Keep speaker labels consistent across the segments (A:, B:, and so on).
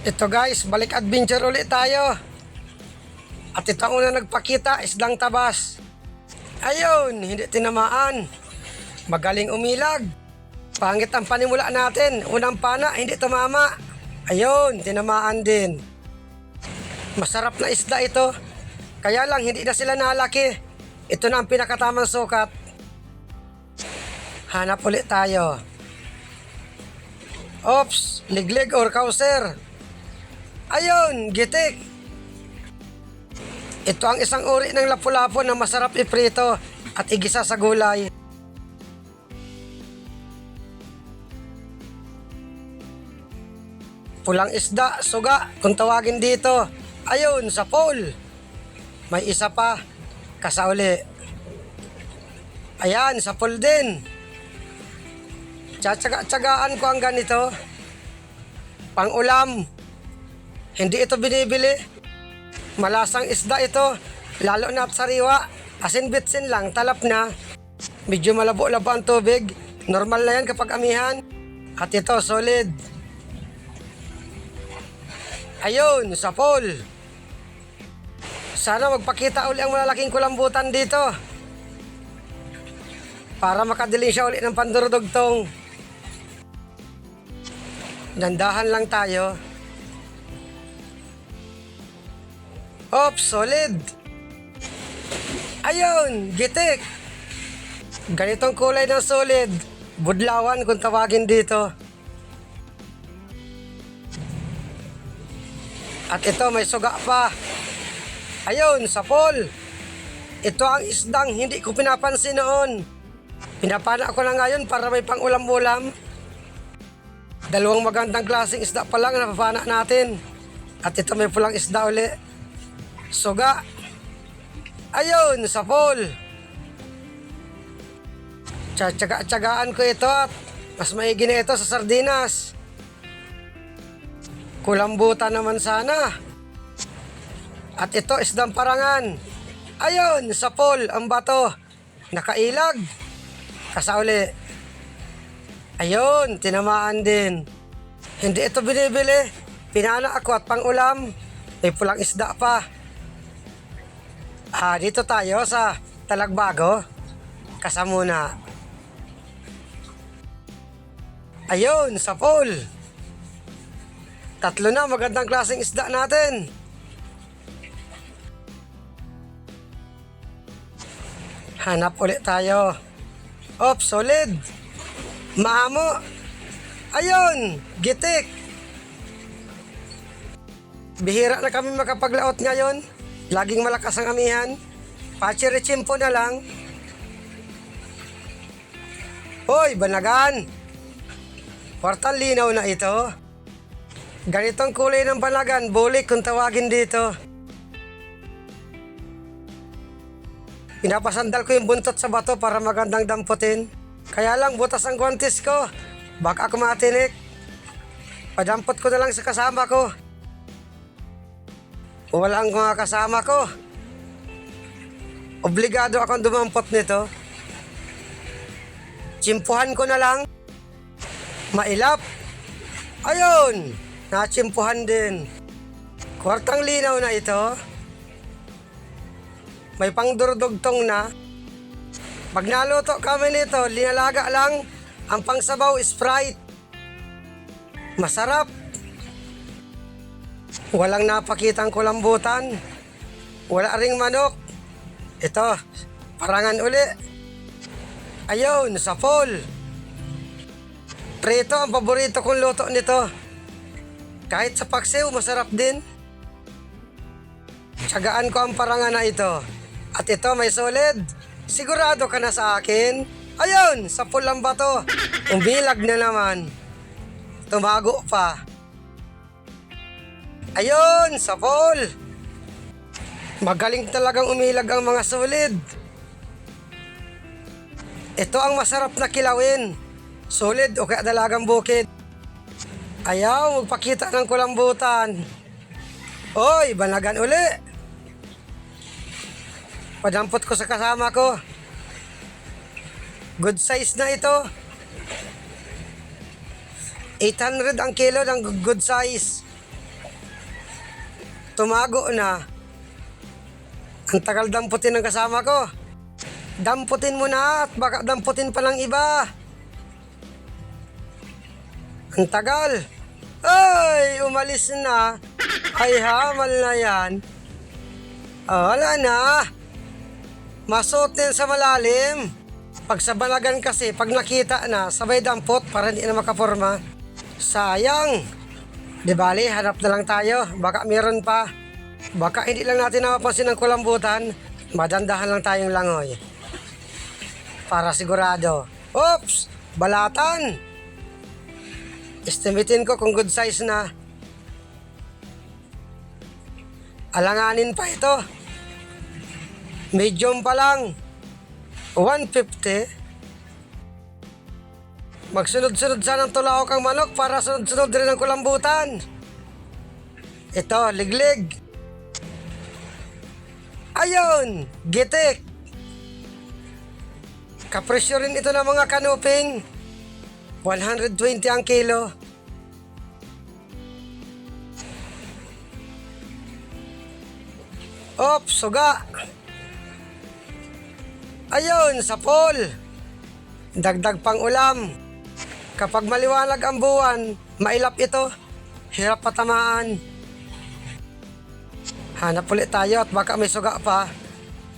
A: Ito guys, balik adventure ulit tayo. At ito ang una nagpakita, islang tabas. Ayun, hindi tinamaan. Magaling umilag. Pangit ang panimula natin. Unang pana, hindi tumama. Ayun, tinamaan din. Masarap na isda ito. Kaya lang, hindi na sila nalaki. Ito na ang pinakatamang sukat. Hanap ulit tayo. Ops, liglig or kauser. Ayun, gitik. Ito ang isang uri ng lapu-lapu na masarap iprito at igisa sa gulay. Pulang isda, suga, kung tawagin dito. Ayun, sa pool. May isa pa, kasauli. Ayan, sa pool din. Tsatsaga-tsagaan ko ang ganito. Pang-ulam. Hindi ito binibili. Malasang isda ito. Lalo na sariwa. Asin bitsin lang, talap na. Medyo malabo-labo ang tubig. Normal na yan kapag amihan. At ito, solid. Ayun, sa pool. Sana magpakita uli ang malalaking kulambutan dito. Para makadiling siya uli ng pandurudugtong. Dandahan lang tayo. Ops, solid. Ayun, gitik. Ganitong kulay ng solid. Budlawan kung tawagin dito. At ito may suga pa. Ayun, sa pool. Ito ang isdang hindi ko pinapansin noon. Pinapana ko na ngayon para may pang-ulam-ulam. Dalawang magandang klaseng isda pa lang na natin. At ito may pulang isda uli. Suga. Ayun, sa pool. Tsatsaga-tsagaan ko ito at mas maigi na ito sa sardinas. Kulambutan naman sana. At ito isdang parangan. Ayun, sa pool, ang bato. Nakailag. Kasauli. Ayun, tinamaan din. Hindi ito binibili. Pinana ako at pang-ulam. May pulang isda pa. Ah, dito tayo sa Talagbago. Kasamuna. Ayun, sa pool. Tatlo na magandang klaseng isda natin. Hanap ulit tayo. Op, solid. Maamo. Ayun, gitik. Bihira na kami makapaglaot ngayon. Laging malakas ang amihan. Pachirichimpo na lang. Hoy, banagan. Kwartal linaw na ito. Ganitong kulay ng banagan, bulik kung tawagin dito. Pinapasandal ko yung buntot sa bato para magandang damputin. Kaya lang butas ang guantes ko. Baka ako matinik. Padampot ko na lang sa kasama ko. Wala ang mga kasama ko. Obligado akong dumampot nito. Chimpuhan ko na lang. Mailap. Ayun! Nachimpuhan din. Kwartang linaw na ito. May pangdurdugtong na. Pag naluto kami nito, linalaga lang ang pangsabaw Sprite. Masarap. Walang napakitang kulambutan. Wala ring manok. Ito, parangan uli. Ayun, sa pool. Prito ang paborito kong luto nito. Kahit sa paksiw, masarap din. Tsagaan ko ang parangan na ito. At ito may solid. Sigurado ka na sa akin? Ayun, sa pulang bato. Umilag na naman. Tumago pa. Ayun, sa pool. Magaling talagang umilag ang mga solid. Ito ang masarap na kilawin. Solid o kaya dalagang bukid. Ayaw, magpakita ng kulambutan. Oy, banagan uli. Padampot ko sa kasama ko. Good size na ito. 800 ang kilo ng good size. Tumago na. Ang tagal damputin ng kasama ko. Damputin mo na at baka damputin pa ng iba. Ang tagal. Ay, umalis na. Ay, hamal na yan. Ah, wala na. Masuot din sa malalim. Pag sa balagan kasi, pag nakita na, sabay dampot para hindi na makaporma. Sayang. Di bali, hanap na lang tayo. Baka meron pa. Baka hindi lang natin napapansin ang kulambutan. Madandahan lang tayong langoy. Para sigurado. Oops! Balatan! Estimatein ko kung good size na. Alanganin pa ito. Medium pa lang. 150. Magsunod-sunod sana ng tulaok ang manok para sunod-sunod rin ang kulambutan. Ito, liglig. Ayun, gitik. Kapresyo rin ito ng mga kanuping. 120 ang kilo. Op, suga. Ayun, sa pool. Dagdag pang ulam. Kapag maliwanag ang buwan, mailap ito. Hirap patamaan. Hanap ulit tayo at baka may suga pa.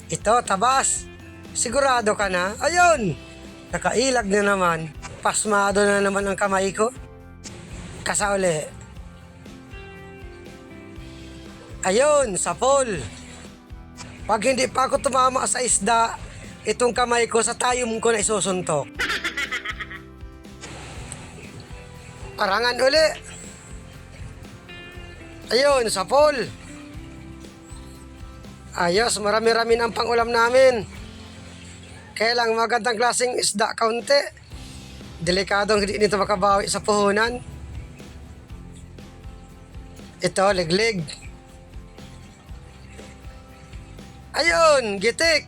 A: Ito, tabas. Sigurado ka na? Ayun! Nakailag na naman. Pasmado na naman ang kamay ko. Kasa uli. Ayun, sa pool. Pag hindi pa ako tumama sa isda, itong kamay ko sa tayom ko na isusuntok. Parangan uli. Ayun, sa pool. Ayos, marami-rami ang pangulam namin. Kaya lang magandang klaseng isda kaunti. Delikadong hindi nito makabawi sa puhunan. Ito, liglig. Ayun, gitik.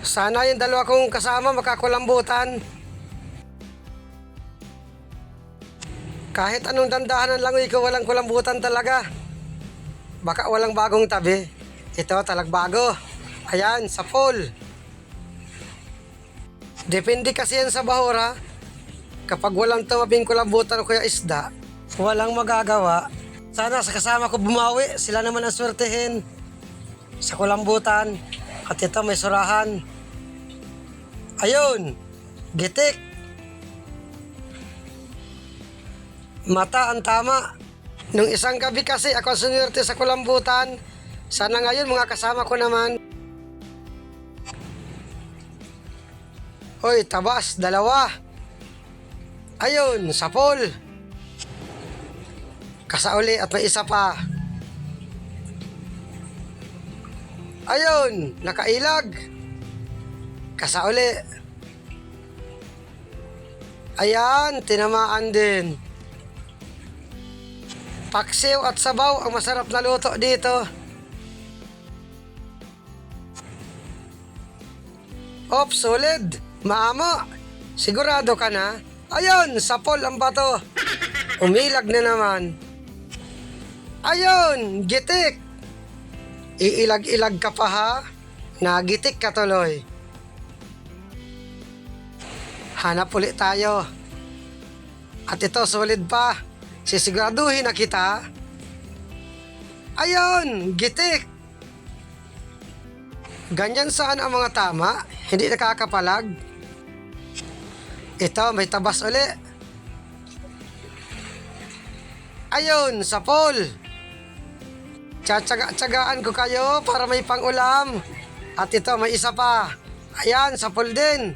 A: Sana yung dalawa kong kasama makakulambutan. Kahit anong dandahan ng langoy ko, walang kulambutan talaga. Baka walang bagong tabi. Ito, talagbago. Ayan, sa pool. Depende kasi yan sa bahura. Kapag walang tumabing kulambutan o kaya isda, walang magagawa. Sana sa kasama ko bumawi, sila naman ang swertehin. Sa kulambutan, at ito may surahan. Ayun, gitik. Mata ang tama. Nung isang gabi kasi ako sunwerte sa kulambutan. Sana ngayon mga kasama ko naman. Hoy, tabas, dalawa. Ayun, sa pool. Kasauli at may isa pa. Ayun, nakailag. Kasauli. Ayan, tinamaan din. Paksiw at sabaw ang masarap na luto dito. Op, solid. Maamo. Sigurado ka na? Ayun, sapol ang bato. Umilag na naman. Ayun, gitik. Iilag-ilag ka pa ha? Nagitik ka tuloy. Hanap ulit tayo. At ito, solid pa. Sisiguraduhin na kita. Ayun, gitik. Ganyan saan ang mga tama? Hindi nakakapalag? Ito, may tabas uli. Ayun, sa pool. Tsatsaga-tsagaan ko kayo para may pangulam. At ito, may isa pa. Ayan, sa pool din.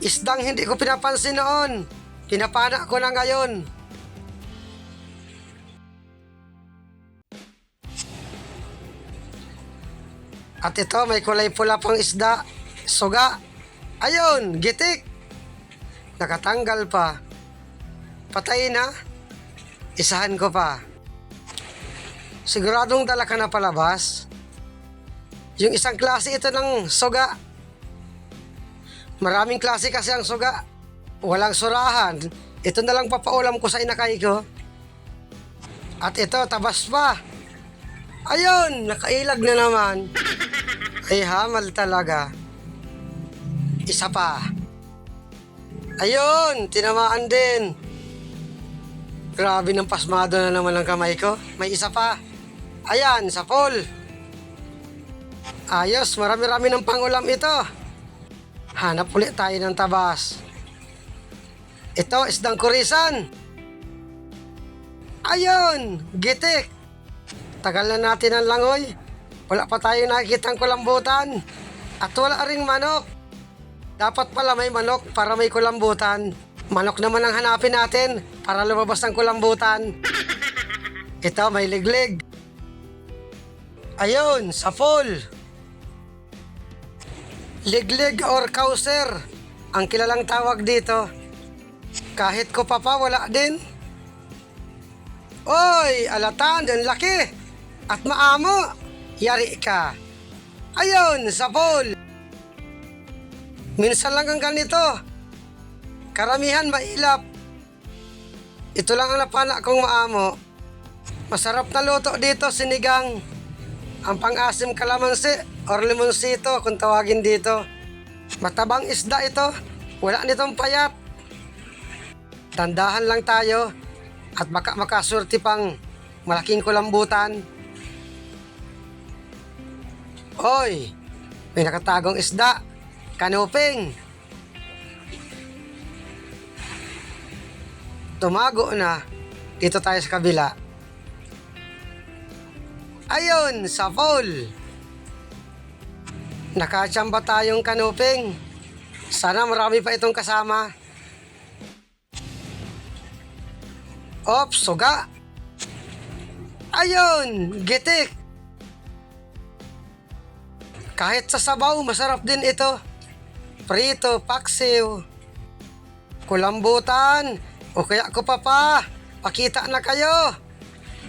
A: Isdang hindi ko pinapansin noon. Pinapana ko na ngayon. At ito, may kulay pula pang isda. Suga. Ayun, gitik. Nakatanggal pa. Patay na. Isahan ko pa. Siguradong dala ka na palabas. Yung isang klase ito ng suga. Maraming klase kasi ang suga. Walang surahan. Ito na lang papaulam ko sa inakay ko. At ito, tabas pa. Ayun, nakailag na naman. Ay hamal talaga. Isa pa. Ayun, tinamaan din. Grabe ng pasmado na naman ang kamay ko. May isa pa. Ayan, sa pool. Ayos, marami-rami ng pangulam ito. Hanap ulit tayo ng tabas. Ito, isdang kurisan. Ayun, gitik. Tagal na natin ang langoy. Wala pa tayo nakikitang kulambutan. At wala ring manok. Dapat pala may manok para may kulambutan. Manok naman ang hanapin natin para lumabas ng kulambutan. Ito, may liglig. Ayun, sa pool. Liglig or kauser. Ang kilalang tawag dito. Kahit ko pa pa, wala din. Oy, alatan, ang laki. At maamo. Yari ka. Ayun, sa pool. Minsan lang ang ganito. Karamihan mailap. Ito lang ang napana kong maamo. Masarap na luto dito, sinigang. Ang pang-asim kalamansi or limonsito kung tawagin dito. Matabang isda ito. Wala nitong payat. Tandahan lang tayo at baka makasurti pang malaking kulambutan. Hoy, may nakatagong isda. Kanuping. Tumago na. Dito tayo sa kabila. Ayun, sa pool. Nakachamba tayong kanuping. Sana marami pa itong kasama. Ops, suga. Ayun, gitik. Kahit sa sabaw, masarap din ito. Prito, paksiw, kulambutan, o kaya ko pa pa. Pakita na kayo.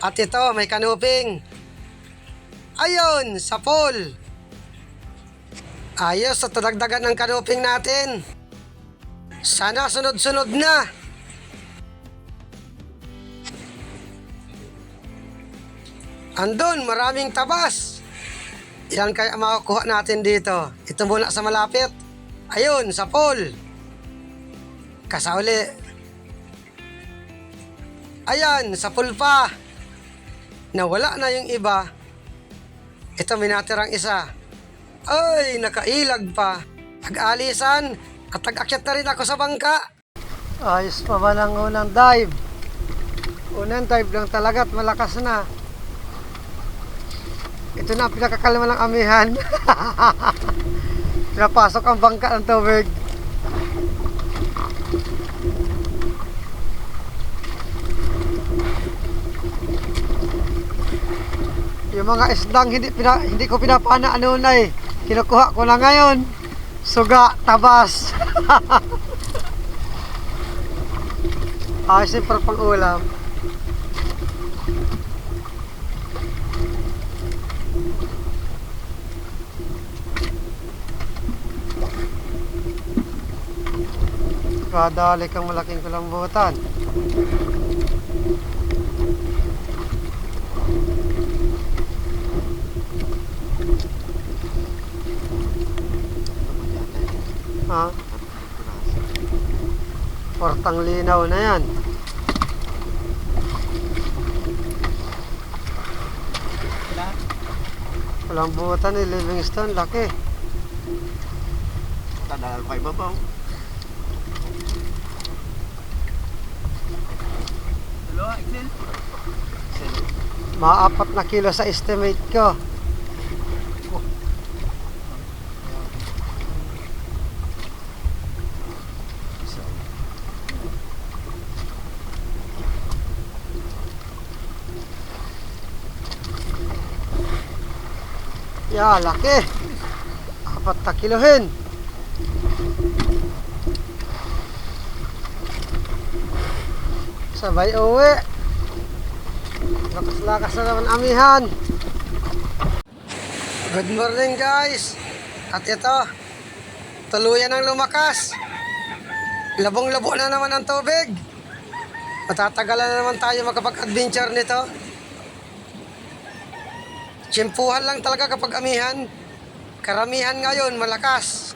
A: At ito, may kanuping. Ayun, sa pool. Ayos sa talagdagan ng kanuping natin. Sana sunod-sunod na. Andun, maraming tabas. Yan kaya makukuha natin dito. Ito muna sa malapit. Ayun, sa pool. Kasauli. Ayan, sa pool pa. Nawala na yung iba. Ito may natirang isa. Ay, nakailag pa. Tag-alisan at tag-akyat na rin ako sa bangka. Ayos pa ba lang unang dive? Unang dive lang talaga at malakas na. Ito na pinakakalma ng amihan. Pinapasok ang bangka ng tubig. Yung mga isdang hindi, pina, hindi ko pinapana ano na eh. Kinukuha ko na ngayon. Suga, tabas. Ayos yung pang ulam. Kadali kang malaking kulambutan. Ha? Portang linaw na yan. Kulambutan ni Livingston, laki.
B: Tadal pa ibabaw.
A: Mga apat na kilo sa estimate ko. Ya, laki. Apat na kilohin. Sabay uwi. Lakas-lakas na naman amihan. Good morning guys. At ito, tuluyan ang lumakas. Labong-labo na naman ang tubig. Matatagalan na naman tayo makapag-adventure nito. Tsimpuhan lang talaga kapag amihan. Karamihan ngayon, malakas.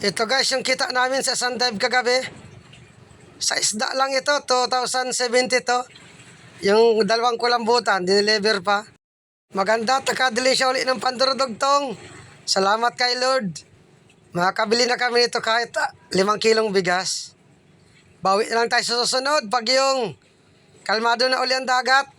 A: Ito guys, yung kita namin sa Sundive kagabi. Sa isda lang ito, 2070 to. Yung dalawang kulambutan, dineliver pa. Maganda, takadili siya uli ng pandurudugtong. Salamat kay Lord. Makakabili na kami nito kahit ah, limang kilong bigas. Bawi na lang tayo sa susunod pag yung kalmado na uli ang dagat.